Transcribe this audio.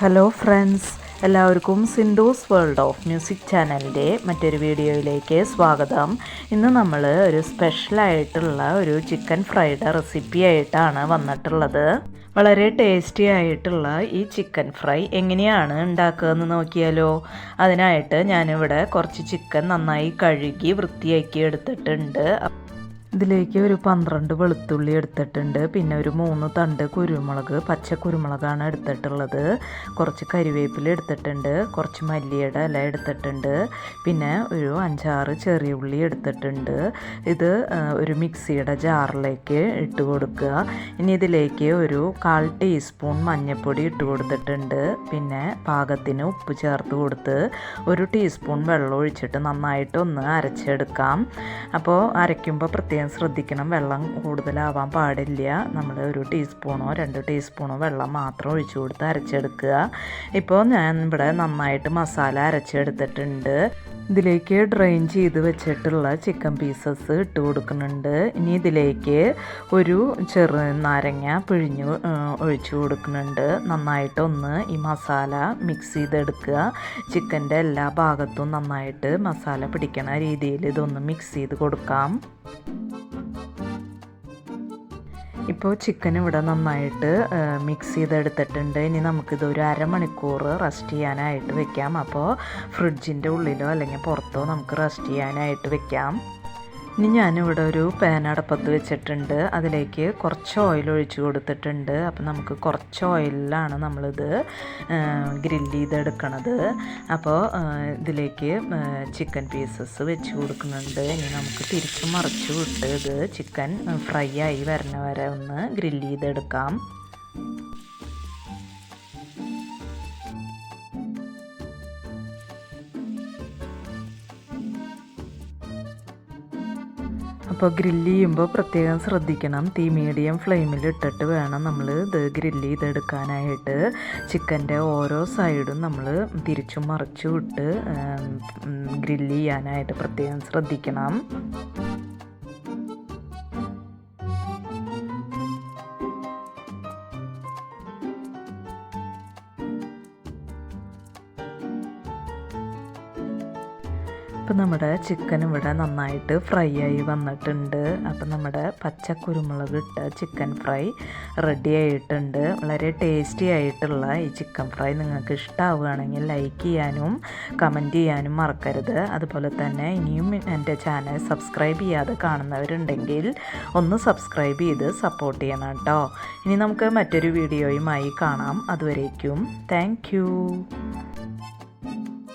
Hello friends എല്ലാവർക്കും Sindhu's world of music ചാനലിന്റെ മറ്റൊരു വീഡിയോയിലേക്ക് സ്വാഗതം. ഇന്ന് നമ്മൾ ഒരു സ്പെഷ്യലായിട്ടുള്ള ഒരു ചിക്കൻ ഫ്രൈഡ് റെസിപ്പി ആയിട്ടാണ് വന്നിട്ടുള്ളത്. വളരെ ടേസ്റ്റി ആയിട്ടുള്ള ഈ ചിക്കൻ ഫ്രൈ എങ്ങനെയാണ് ഉണ്ടാക്കുകയെന്ന് നോക്കിയാലോ? അതിനായിട്ട് ഞാനിവിടെ കുറച്ച് ചിക്കൻ നന്നായി കഴുകി വൃത്തിയാക്കി എടുത്തിട്ടുണ്ട്. ഇതിലേക്ക് ഒരു പന്ത്രണ്ട് വെളുത്തുള്ളി എടുത്തിട്ടുണ്ട്. പിന്നെ ഒരു മൂന്ന് തണ്ട് കുരുമുളക് പച്ച കുരുമുളകാണ് എടുത്തിട്ടുള്ളത്. കുറച്ച് കരിവേപ്പില എടുത്തിട്ടുണ്ട് കുറച്ച് മല്ലിയുടെ ഇല എടുത്തിട്ടുണ്ട്. പിന്നെ ഒരു അഞ്ചാറ് ചെറിയ ഉള്ളി എടുത്തിട്ടുണ്ട്. ഇത് ഒരു മിക്സിയുടെ ജാറിലേക്ക് ഇട്ട് കൊടുക്കുക. ഇനി ഇതിലേക്ക് ഒരു കാൽ ടീസ്പൂൺ മഞ്ഞൾപ്പൊടി ഇട്ട് കൊടുത്തിട്ടുണ്ട്. പിന്നെ പാകത്തിന് ഉപ്പ് ചേർത്ത് കൊടുത്ത് ഒരു ടീസ്പൂൺ വെള്ളം ഒഴിച്ചിട്ട് നന്നായിട്ട് ഒന്ന് അരച്ചെടുക്കാം. അപ്പോൾ അരയ്ക്കുമ്പോൾ പ്രത്യേകം ശ്രദ്ധിക്കണം. വെള്ളം കൂടുതലാവാൻ പാടില്ല. നമ്മൾ ഒരു ടീസ്പൂണോ രണ്ട് ടീസ്പൂണോ വെള്ളം മാത്രം ഒഴിച്ചു കൊടുത്ത് അരച്ചെടുക്കുക. ഇപ്പോൾ ഞാൻ ഇവിടെ നന്നായിട്ട് മസാല അരച്ചെടുത്തിട്ടുണ്ട്. ഇതിലേക്ക് ഡ്രെയിൻ ചെയ്ത് വെച്ചിട്ടുള്ള ചിക്കൻ പീസസ് ഇട്ട് കൊടുക്കുന്നുണ്ട്. ഇനി ഇതിലേക്ക് ഒരു ചെറു നാരങ്ങ പിഴിഞ്ഞ് ഒഴിച്ചു കൊടുക്കുന്നുണ്ട്. നന്നായിട്ടൊന്ന് ഈ മസാല മിക്സ് ചെയ്തെടുക്കുക. ചിക്കന്റെ എല്ലാ ഭാഗത്തും നന്നായിട്ട് മസാല പിടിക്കണ രീതിയിൽ ഇതൊന്ന് മിക്സ് ചെയ്ത് കൊടുക്കാം. ഇപ്പോൾ ചിക്കൻ ഇവിടെ നന്നായിട്ട് മിക്സ് ചെയ്തെടുത്തിട്ടുണ്ട്. ഇനി നമുക്കിത് ഒരു അരമണിക്കൂർ റെസ്റ്റ് ചെയ്യാനായിട്ട് വെക്കാം. അപ്പോൾ ഫ്രിഡ്ജിന്റെ ഉള്ളിലോ അല്ലെങ്കിൽ പുറത്തോ നമുക്ക് റെസ്റ്റ് ചെയ്യാനായിട്ട് വെക്കാം. ഇനി ഞാനിവിടെ ഒരു പാൻ അടപ്പത്ത് വെച്ചിട്ടുണ്ട്. അതിലേക്ക് കുറച്ച് ഓയിൽ ഒഴിച്ച് കൊടുത്തിട്ടുണ്ട്. അപ്പോൾ നമുക്ക് കുറച്ച് ഓയിലാണ് നമ്മളിത് ഗ്രില്ല് ചെയ്തെടുക്കണത്. അപ്പോൾ ഇതിലേക്ക് ചിക്കൻ പീസസ് വെച്ച് കൊടുക്കുന്നുണ്ട്. ഇനി നമുക്ക് തിരിച്ച് മറിച്ച് വിട്ട് ഇത് ചിക്കൻ ഫ്രൈ ആയി വരണ വരെ ഒന്ന് ഗ്രില്ല് ചെയ്തെടുക്കാം. അപ്പോൾ ഗ്രില്ല് ചെയ്യുമ്പോൾ പ്രത്യേകം ശ്രദ്ധിക്കണം. തീ മീഡിയം ഫ്ലെയിമിൽ ഇട്ടിട്ട് വേണം നമ്മൾ ഇത് ഗ്രില്ല് ചെയ്തെടുക്കാനായിട്ട്. ചിക്കന്റെ ഓരോ സൈഡും നമ്മൾ തിരിച്ചും മറിച്ചും ഇട്ട് ഗ്രില്ല് ചെയ്യാനായിട്ട് പ്രത്യേകം ശ്രദ്ധിക്കണം. ഇപ്പം നമ്മുടെ ചിക്കൻ ഇവിടെ നന്നായിട്ട് ഫ്രൈ ആയി വന്നിട്ടുണ്ട്. അപ്പം നമ്മുടെ പച്ച കുരുമുളക് ഇട്ട ചിക്കൻ ഫ്രൈ റെഡി ആയിട്ടുണ്ട്. വളരെ ടേസ്റ്റി ആയിട്ടുള്ള ഈ ചിക്കൻ ഫ്രൈ നിങ്ങൾക്ക് ഇഷ്ടമാവുകയാണെങ്കിൽ ലൈക്ക് ചെയ്യാനും കമന്റ് ചെയ്യാനും മറക്കരുത്. അതുപോലെ തന്നെ ഇനിയും എന്റെ ചാനൽ സബ്സ്ക്രൈബ് ചെയ്യാതെ കാണുന്നവരുണ്ടെങ്കിൽ ഒന്ന് സബ്സ്ക്രൈബ് ചെയ്ത് സപ്പോർട്ട് ചെയ്യണം കേട്ടോ. ഇനി നമുക്ക് മറ്റൊരു വീഡിയോയുമായി കാണാം. അതുവരേക്കും താങ്ക്